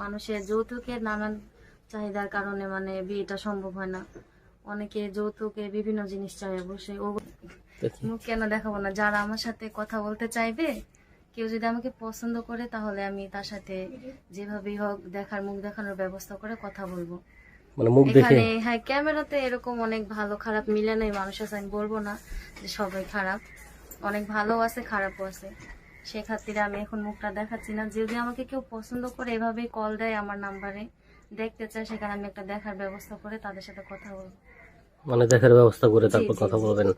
মানুষের যৌতুকের নানান চাহিদার কারণে মানে বিয়েটা সম্ভব হয় না। অনেকে যৌতুকে বিভিন্ন জিনিস চায় অবশ্যই। ও মুখ কেন দেখাবো না? যারা আমার সাথে কথা বলতে চাইবে কেউ যদি আমাকে পছন্দ করে তাহলে আমি তার সাথে যেভাবেই হোক দেখার মুখ দেখানোর ব্যবস্থা করে কথা বলব। মানে মুখ দেখে? এখানে হ্যাঁ ক্যামেরাতে এরকম অনেক ভালো খারাপ মিলে নেই মানুষ আছে আমি বলব না যে সবাই খারাপ। অনেক ভালো আছে খারাপও আছে। সে খাতিরে আমি এখন মুখটা দেখাচ্ছি না। যদি আমাকে কেউ পছন্দ করে এভাবেই কল দেয় আমার নাম্বারে দেখতে চায় সেখানে আমি একটা দেখার ব্যবস্থা করে তাদের সাথে কথা বলব। মানে দেখার ব্যবস্থা করে তারপর কথা বলবেন।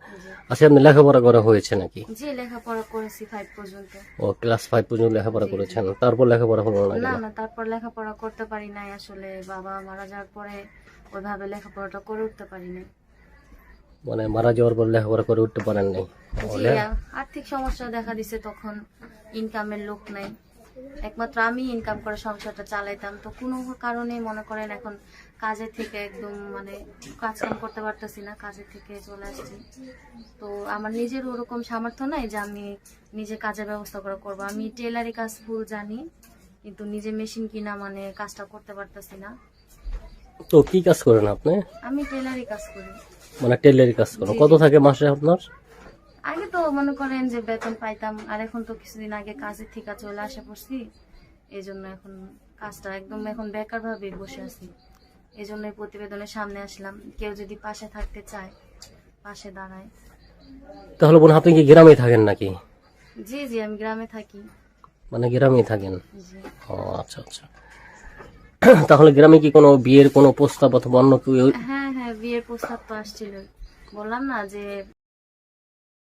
আচ্ছা আপনি লেখাপড়া করা হয়েছে নাকি? জি লেখাপড়া করেছি ফাইভ পর্যন্ত। ও ক্লাস ফাইভ পর্যন্ত লেখাপড়া। করেছেন। তারপর লেখাপড়া হলো না না? না তারপর লেখাপড়া করতে পারি নাই আসলে। বাবা মারা যাওয়ার পরে ওইভাবে লেখাপড়াটা করে উঠতে পারি নাই। মানে মারা যাওয়ার পর লেখাপড়া করে উঠতে পারেন নাই? জি আর্থিক সমস্যা দেখা দিছে তখন ইনকামের লোক নাই। একমাত্র আমি ইনকাম করে সংসারটা চালাইতাম। তো কোনো কারণে মনে করেন এখন কাজের থেকে একদম মানে কাজ কাম করতে পারতেছি না কাজের থেকে চলে আসছি। তো আমার নিজের ওরকম সামর্থ্য নাই যে আমি নিজে কাজের ব্যবস্থা করে করব। আমি টেলারি কাজ ফুল জানি কিন্তু নিজে মেশিন কিনা মানে কাজটা করতে পারতেছি না। তো কি কাজ করেন আপনি? আমি টেলারি কাজ করি। মানে টেলারি কাজ করেন। কত থাকে মাসে আপনার? আগে তো মনে করেন যে বেতন পাইতাম আর এখন তো কিছুদিন আগে কাজের থেকে চলে আসে পড়ছি। এই জন্য এখন কাজটা একদম এখন বেকার ভাবে বসে আছি। এই জন্য প্রতিবেদনের সামনে আসলাম। কেউ যদি পাশে থাকতে চায় পাশে দাঁড়ায়। তাহলে বোন আপনি কি গ্রামে থাকেন নাকি? জি জি আমি গ্রামে থাকি। মানে গ্রামে থাকেন? জি। ও আচ্ছা আচ্ছা। তাহলে গ্রামে কি কোনো বিয়ের কোনো প্রস্তাব অথবা অন্য কেউ হ্যাঁ হ্যাঁ বিয়ের প্রস্তাব তো আসছিল। বললাম না যে